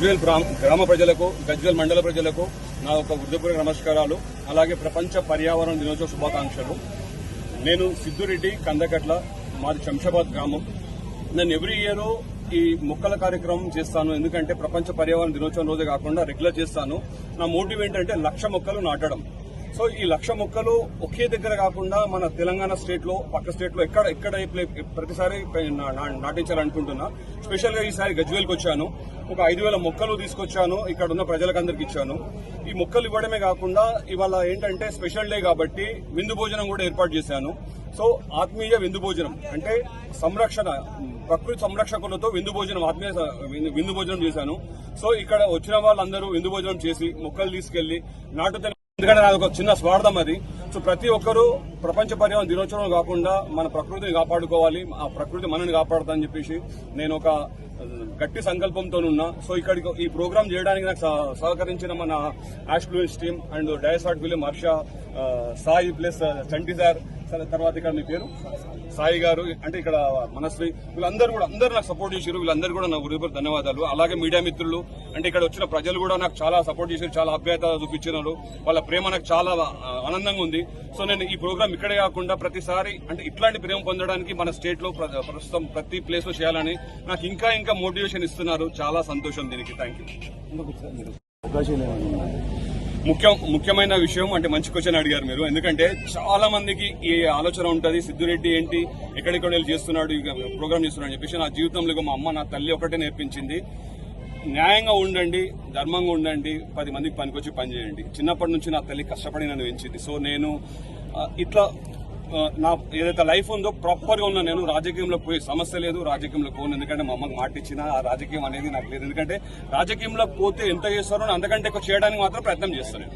గజ్వేల్ గ్రామ ప్రజలకు గజ్వేల్ మండల ప్రజలకు నా యొక్క హృదయపూర్వక నమస్కారాలు. అలాగే ప్రపంచ పర్యావరణ దినోత్సవ శుభాకాంక్షలు. నేను సిద్దురెడ్డి కందకట్ల మాది శంషాబాద్ గ్రామం. నేను ఎవ్రీ ఇయర్ ఈ మొక్కల కార్యక్రమం చేస్తాను. ఎందుకంటే ప్రపంచ పర్యావరణ దినోత్సవం రోజే కాకుండా రెగ్యులర్ చేస్తాను. నా మోటివ్ ఏంటంటే లక్ష మొక్కలు నాటడం. సో ఈ లక్ష మొక్కలు ఒకే దగ్గర కాకుండా మన తెలంగాణ స్టేట్లో పక్క స్టేట్లో ఎక్కడ ఎక్కడ ప్రతిసారి నాటించాలనుకుంటున్నా. స్పెషల్గా ఈసారి గజ్వేల్కి వచ్చాను. ఒక ఐదు వేల మొక్కలు తీసుకొచ్చాను. ఇక్కడ ఉన్న ప్రజలకందరికి ఇచ్చాను. ఈ మొక్కలు ఇవ్వడమే కాకుండా ఇవాళ ఏంటంటే స్పెషల్ డే కాబట్టి విందు భోజనం కూడా ఏర్పాటు చేశాను. సో ఆత్మీయ విందు భోజనం అంటే సంరక్షణ ప్రకృతి సంరక్షకులతో విందు భోజనం ఆత్మీయ విందు- విందు భోజనం చేశాను. సో ఇక్కడ వచ్చిన వాళ్ళందరూ విందు భోజనం చేసి మొక్కలు తీసుకెళ్ళి నాటుతే ఎందుకంటే నాకు ఒక చిన్న స్వార్థం అది. సో ప్రతి ఒక్కరూ ప్రపంచ పర్యావరణ దినోత్సవం కాకుండా మన ప్రకృతిని కాపాడుకోవాలి ఆ ప్రకృతి మనని కాపాడుతుందని చెప్పేసి నేను ఒక గట్టి సంకల్పంతో ఉన్నా సో ఇక్కడికి ఈ ప్రోగ్రామ్ చేయడానికి నాకు సహ- సహకరించిన మన యాష్ బ్లూయిస్ team and డయసాట్ William Harsha Sai plus Chanti sir సరే, తర్వాత ఇక్కడ మీ పేరు? సాయి గారు అంటే ఇక్కడ మనశ్రీ వీళ్ళందరూ కూడా అందరూ నాకు సపోర్ట్ చేశారు వీళ్ళందరూ కూడా నా గురువు ధన్యవాదాలు. అలాగే మీడియా మిత్రులు అంటే ఇక్కడ వచ్చిన ప్రజలు కూడా నాకు చాలా సపోర్ట్ చేశారు చాలా ఆప్యాయత చూపించినారు. వాళ్ళ ప్రేమ నాకు చాలా ఆనందంగా ఉంది. సో నేను ఈ ప్రోగ్రామ్ ఇక్కడే కాకుండా ప్రతిసారి అంటే ఇట్లాంటి ప్రేమ పొందడానికి మన స్టేట్లో ప్ర- ప్రస్తుతం ప్రతి ప్లేస్లో చేయాలని నాకు ఇంకా ఇంకా మోటివేషన్ ఇస్తున్నారు. చాలా సంతోషం దీనికి. థ్యాంక్ యూ ముఖ్యం ముఖ్యమైన విషయం అంటే మంచి క్వశ్చన్ అడిగారు మీరు. ఎందుకంటే చాలా మందికి ఈ ఆలోచన ఉంటుంది సిద్దురెడ్డి ఏంటి ఎక్కడెక్కడ వెళ్ళి చేస్తున్నాడు ప్రోగ్రామ్ చేస్తున్నాడు అని చెప్పేసి నా జీవితంలో మా అమ్మ నా తల్లి ఒకటే నేర్పించింది. న్యాయంగా ఉండండి ధర్మంగా ఉండండి పది మందికి పనికొచ్చి పని చేయండి. చిన్నప్పటి నుంచి నా తల్లి కష్టపడి నన్ను పెంచింది. సో నేను ఇట్లా నా ఏదైతే లైఫ్ ఉందో ప్రాపర్గా ఉన్నా నేను రాజకీయంలో పోయి సమస్య లేదు రాజకీయంలో పోను. ఎందుకంటే మా అమ్మకి మాట ఇచ్చిన ఆ రాజకీయం అనేది నాకు లేదు. ఎందుకంటే రాజకీయంలో పోతే ఎంత చేస్తారో అంతకంటే ఎక్కువ చేయడానికి మాత్రం ప్రయత్నం చేస్తాను